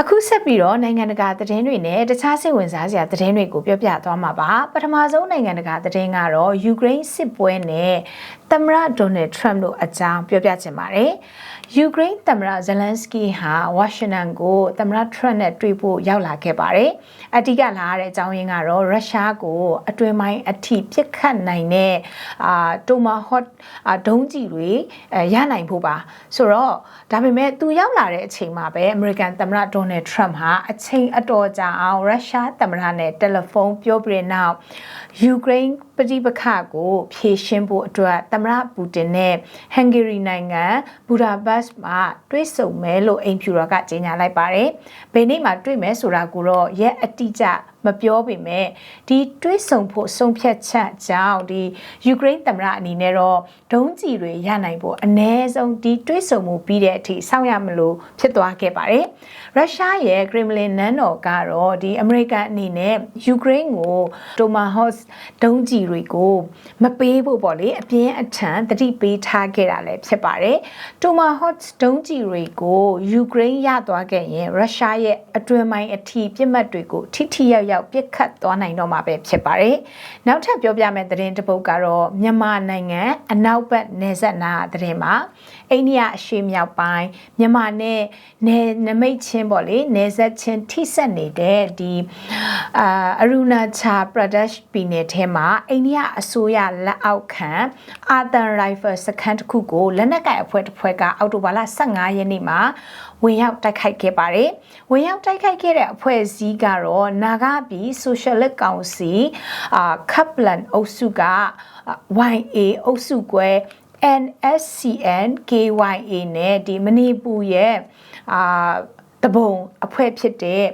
အခုဆက်ပြီးတော့နိုင်ငံတကာသတင်းတွေနဲ့တခြားစိတ်ဝင်စားစရာသတင်းတွေကိုပြောပြသွားမှာပါပထမဆုံးနိုင်ငံတကာသတင်းကတော့ယူကရိန်းစစ်ပွဲနဲ့သမ္မတဒေါ်နယ်ထရမ့်တို့အကြောင်းပြောပြချင်ပါတယ်ယူကရိန်းသမ္မတဇလန်စကီဟာဝါရှင်တန်ကိုသမ္မတထရမ့်နဲ့တွေ့ဖို့ရောက်လာခဲ့ပါတယ်အဓိကလာရတဲ့အကြောင်းရင်းကတော့ရုရှားကိုအတွင်ပိုင်းအထိပြစ်ခတ်နိုင်တဲ့အာတိုမာဟော့ဒုံးကျည်တွေရနိုင်ဖို့ပါဆိုတော့ဒါပေမဲ့သူရောက်လာတဲ့အချိန်မှာပဲအမေရိကန်သမ္မတဒေါ်နယ်ထရမ့်ဟာအချိန်အတော်ကြာအောင်ရုရှားသမ္မတနဲ့တယ်လီဖုန်းပြောပြီးတဲ့နောက်ယူကရိန်းပဋိပက္ခကိုဖြေရှင်းဖို့အတွက်သမ္မတပူတင်နဲ့ဟန်ဂေရီနိုင်ငံဘူဒါဘတ်မှာတွေ့ဆုံမယ်လို့အိမ်ဖြူတော်ကကြေညာလိုက်ပါတယ်။ဘယ်နေ့မှတွေ့မယ်ဆိုတာကိုတော့ရက်အတိအကျ မပြောပေမဲ့ဒီတွေးဆုံဖို့ဆုံးဖြတ်ချက်ကြောင့်ဒီယူကရိန်းသမ္မတအနေနဲ့တော့ဒုံးကျည်တွေရနိုင်ဖို့အ ਨੇ ဆုံးဒီတွေးဆုံမှုပြီးတဲ့အထိစောင့်ရမလို့ဖြစ်သွားခဲ့ပါတယ်။ရုရှားရဲ့ကရင်မလင်နန်းတော်ကတော့ဒီအမေရိကန်အနေနဲ့ယူကရိန်းကိုတိုမာဟော့ဒုံးကျည်တွေကိုမပေးဖို့ပေါ့လေအပြင်းအထန်တတိပေးထားခဲ့တာလည်းဖြစ်ပါတယ်။တိုမာဟော့ဒုံးကျည်တွေကိုယူကရိန်းရသွားခဲ့ရင်ရုရှားရဲ့အတွင်ပိုင်းအထိပြစ်မှတ်တွေကိုထိထိရောက်ရောက်ပြစ်ခတ်သွားနိုင်တော့မှာပဲဖြစ်ပါတယ်။နောက်ထပ်ပြောပြမယ့်သတင်းတစ်ပုဒ်ကတော့မြန်မာနိုင်ငံအနောက်ဘက်နယ်စပ်နာသတင်းမှာ အိန္ဒိယအရှေ့မြောက်ပိုင်းမြန်မာနဲ့နယ်နမိတ်ချင်းပေါ့လေနယ်စပ်ချင်းထိစပ်နေတဲ့ဒီအာအရူနာချာပရဒက်ပြည်နယ်ထဲမှာအိန္ဒိယအစိုးရလက်အောက်ခံအာသန်ရိုင်ဖယ်စခန်းတစ်ခုကိုလက်နက်ကိုင်အဖွဲ့တစ်ဖွဲ့ကအော်တိုဘာလ15ရက်နေ့မှာဝင်ရောက်တိုက်ခိုက်ခဲ့ပါတယ်။ဝင်ရောက်တိုက်ခိုက်ခဲ့တဲ့အဖွဲ့အစည်းကတော့နာဂပြည် Socialist Council အာကပ်လန်အုပ်စုက YA အုပ်စုကွဲ NSCN KYA နဲ့ဒီမဏိပူရဲ့အာတဘုံအဖွဲ့ဖြစ်တဲ့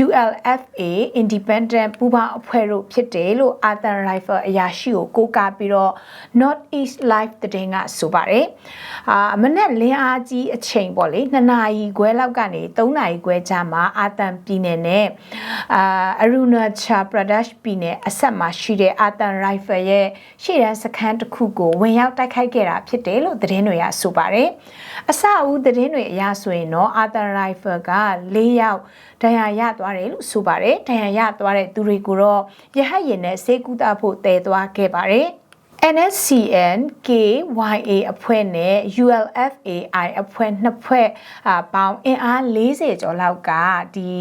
ULFA Independent ပူးပေါင်းအဖွဲ့တို့ဖြစ်တယ်လို့ Arthur Rifle အရာရှိကိုကိုးကားပြီးတော့ North East Live တဲ့ကဆိုပါတယ်။အာမနေ့လင်းအားကြီးအချိန်ပေါ့လေ2နာရီခွဲလောက်ကနေ3နာရီခွဲကြာမှာအာသန်ပြည်နယ်နဲ့အာအရူနာချာပရဒက်ပြည်နယ်အဆက်မှာရှိတဲ့အာသန် Rifle ရဲ့ရှေ့တန်းစခန်းတစ်ခုကိုဝင်ရောက်တိုက်ခိုက်ခဲ့တာဖြစ်တယ်လို့သတင်းတွေကဆိုပါတယ်။အစအဦးသတင်းတွေအရဆိုရင်တော့အာသန် Rifle က၄ယောက်ဒဏ်ရာရသွားတယ်လို့ဆိုပါတယ်ဒဏ်ရာရသွားတဲ့သူတွေကိုတော့ရဟတ်ရင်နဲ့ဆေးကုသဖို့တည်သွားခဲ့ပါတယ် NSCN KYA အဖွဲ့နဲ့ ULFAI အဖွဲ့နှစ်ဖွဲ့ပေါင်းအင်အား40ကျော်လောက်ကဒီ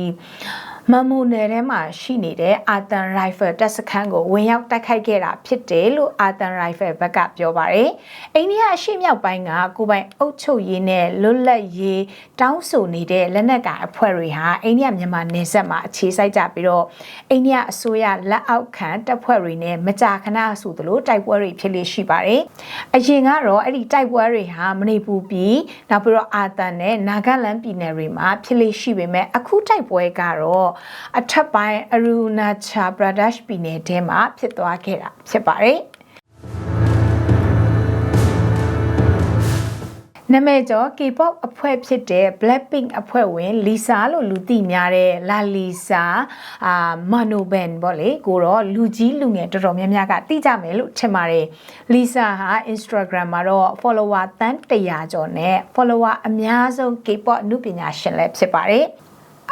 မမူနယ်ထဲမှာရှိနေတဲ့အာတန်ရိုင်ဖယ်တပ်စခန်းကိုဝင်ရောက်တိုက်ခိုက်ခဲ့တာဖြစ်တယ်လို့အာတန်ရိုင်ဖယ်ဘက်ကပြောပါတယ်။အိန္ဒိယအရှေ့မြောက်ပိုင်းကကိုပိုင်အုပ်ချုပ်ရေးနဲ့လွတ်လပ်ရေးတောင်းဆိုနေတဲ့လက်နက်ကိုင်အဖွဲ့တွေဟာအိန္ဒိယမြန်မာနယ်စပ်မှာအခြေစိုက်ကြပြီးတော့အိန္ဒိယအစိုးရလက်အောက်ခံတပ်ဖွဲ့တွေနဲ့မကြာခဏဆိုသလိုတိုက်ပွဲတွေဖြစ်လေရှိပါတယ်။အရင်ကတော့အဲ့ဒီတိုက်ပွဲတွေဟာမနေပူပြီးနောက်ပြီးတော့အာတန်နဲ့နာဂလန်ပြည်နယ်တွေမှာဖြစ်လေရှိပေမဲ့အခုတိုက်ပွဲကတော့အထက်ပိုင်းအရူနာချာပရဒက်ပြည်နယ်ထဲမှာဖြစ်သွားခဲ့တာဖြစ်ပါတယ်နာမည်ကျော် K-pop အဖွဲ့ဖြစ်တဲ့ Blackpink အဖွဲ့ဝင် Lisa လို့လူသိများတဲ့ La Lisa အာ Manoban ပေါ့လေကိုတော့လူကြီးလူငယ်တော်တော်များများကသိကြမယ်လို့ထင်ပါတယ် Lisa ဟာ Instagram မှာတော့ follower တန်း100ကျော်နဲ့ follower အများဆုံး K-pop အမှုပညာရှင်လည်းဖြစ်ပါတယ်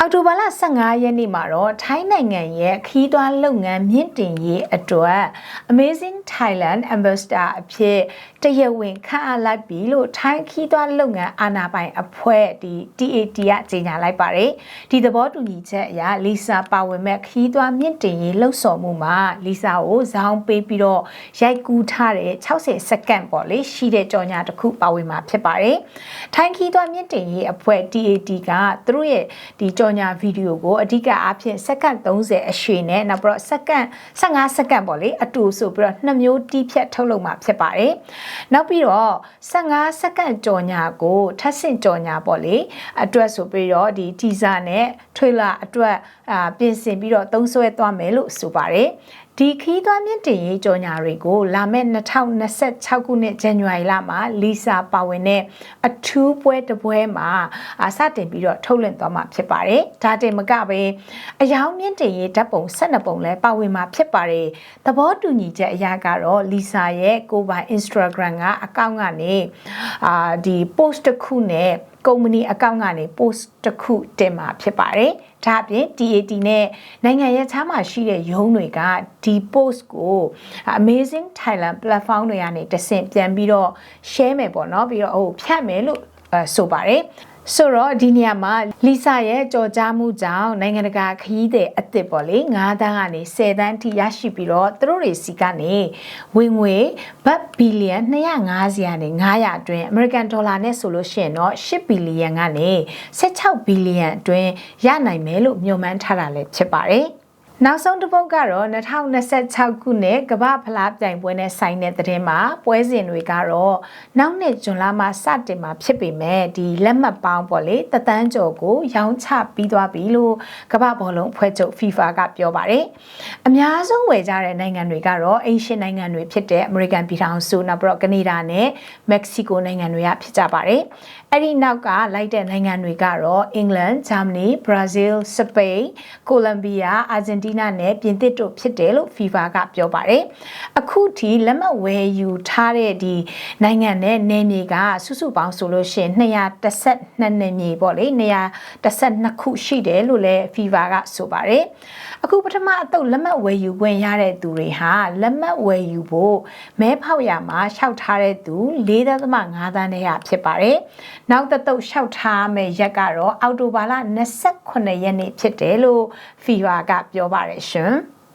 အောက်တိုဘာလ15ရက်နေ့မှာတော့ထိုင်းနိုင်ငံရဲ့ခီးသွွားလုပ်ငန်းမြင့်တင်ရေးအတွက် Amazing Thailand Ambassador အဖြစ်တရားဝင်ခန့်အပ်လိုက်ပြီလို့ထိုင်းခီးသွွားလုပ်ငန်းအာဏာပိုင်အဖွဲ့ဒီ TAT ကကြေညာလိုက်ပါတယ်ဒီသဘောတူညီချက်အရလီဆာပါဝင်မဲ့ခီးသွွားမြင့်တင်ရေးလှုပ်ဆော်မှုမှာလီဆာကိုဇောင်းပေးပြီးတော့ရိုက်ကူးထားတဲ့60စက္ကန့်ပေါ့လေရှိတဲ့ကြော်ညာတစ်ခုပါဝင်မှာဖြစ်ပါတယ်ထိုင်းခီးသွွားမြင့်တင်ရေးအဖွဲ့ TAT ကသူတို့ရဲ့ဒီကြော်ညာဗီဒီယိုကိုအဓိကအဖြစ်စက္ကန့်30အရှိန်နဲ့နောက်ပြီးတော့စက္ကန့်15စက္ကန့်ပေါ့လေအတူဆိုပြီးတော့နှစ်မျိုးတီးဖြတ်ထုတ်လုပ်မှာဖြစ်ပါတယ်နောက်ပြီးတော့15စက္ကန့်ကြော်ညာကိုထပ်ဆင့်ကြော်ညာပေါ့လေအတွက်ဆိုပြီးတော့ဒီ teaser နဲ့ trailer အတွက်အာပြင်ဆင်ပြီးတော့သုံးစွဲသွားမယ်လို့ဆိုပါတယ်ဒီခီးသွွားမြင့်တင်ရေးကြော်ညာတွေကို လာမယ့်2026ခုနှစ်ဇန်နဝါရီလမှာလီဆာပါဝင်တဲ့အထူးပွဲတစ်ပွဲမှာစတင်ပြီးတော့ထုတ်လွှင့်သွားမှာဖြစ်ပါတယ်။ဒါတင်မကပဲအယောင်မြင့်တင်ရေးဓာတ်ပုံ12ပုံလည်းပါဝင်မှာဖြစ်ပါတယ်။သဘောတူညီချက်အရကတော့လီဆာရဲ့ကိုယ်ပိုင် Instagram ကအကောင့်ကနေအာဒီ post တစ်ခုနဲ့ ကုမ္ပဏီအကောင့်ကနေ post တစ်ခုတင်มาဖြစ်ပါတယ်။ဒါအပြင် TAT နဲ့နိုင်ငံရဲ့ခြားမှာရှိတဲ့ရုံးတွေကဒီ post ကို Amazing Thailand platform တွေကနေတဆင့်ပြန်ပြီးတော့ share မယ်ပေါ့နော်ပြီးတော့ဟိုဖြတ်မယ်လို့အဲ ဆိုပါတယ်။ဆိုတော့ဒီနေရာမှာလီဆာရဲ့ကြော်ကြားမှုကြောင့်နိုင်ငံတကာခရီးသည်အသစ်ပေါ့လေ9တန်းကနေ10တန်းထိရရှိပြီးတော့သူတို့တွေစီကနေဝင်ငွေဘတ်ဘီလီယံ250ကနေ900အတွင်းအမေရိကန်ဒေါ်လာနဲ့ဆိုလို့ရှိရင်တော့10ဘီလီယံကနေ16ဘီလီယံအတွင်းရနိုင်မယ်လို့မျှော်မှန်းထားတာလည်းဖြစ်ပါတယ် နောက်ဆုံးတစ်ပုတ်ကတော့2026ခုနှစ်ကမ္ဘာဖလားပြိုင်ပွဲနဲ့ဆိုင်တဲ့သတင်းမှာပွဲစဉ်တွေကတော့နောက်နှစ်ဇွန်လမှာစတင်မှာဖြစ်ပေမဲ့ဒီလက်မှတ်ပေါင်းပေါ့လေတသန်းကျော်ကိုရောင်းချပြီးသွားပြီလို့ကမ္ဘာဘောလုံးအဖွဲ့ချုပ် FIFA ကပြောပါတယ်။အများဆုံးဝယ်ကြတဲ့နိုင်ငံတွေကတော့အိရှင်နိုင်ငံတွေဖြစ်တဲ့အမေရိကန်ပြည်ထောင်စုနောက်ပြီးတော့ကနေဒါနဲ့မက္ကဆီကိုနိုင်ငံတွေကဖြစ်ကြပါတယ်။အဲ့ဒီနောက်ကလိုက်တဲ့နိုင်ငံတွေကတော့အင်္ဂလန်၊ဂျာမနီ၊ဘရာဇီး၊စပိန်၊ကိုလံဘီယာ၊အာဂျင်တီးနားနဲ့ပြင်သစ်တို့ဖြစ်တယ်လို့ FIFA ကပြောပါတယ်။အခုထိလက်မှတ်ဝယ်ယူထားတဲ့ဒီနိုင်ငံနဲ့နယ်မြေကစုစုပေါင်းဆိုလို့ရှိရင်212နယ်မြေပေါ့လေ212ခုရှိတယ်လို့လည်း FIFA ကဆိုပါတယ်။အခုပထမအတုပ်လက်မှတ်ဝယ်ယူခွင့်ရတဲ့သူတွေဟာလက်မှတ်ဝယ်ယူဖို့မဲဖောက်ရမှာလျှောက်ထားတဲ့သူ4.5သန်းနဲ့ရဖြစ်ပါတယ်။နောက်တစ်တုပ်လျှောက်ထားမယ့်ရက်ကတော့အောက်တိုဘာလ28ရက်နေ့ဖြစ်တယ်လို့ FIFA ကပြောပါတယ်ရှင်။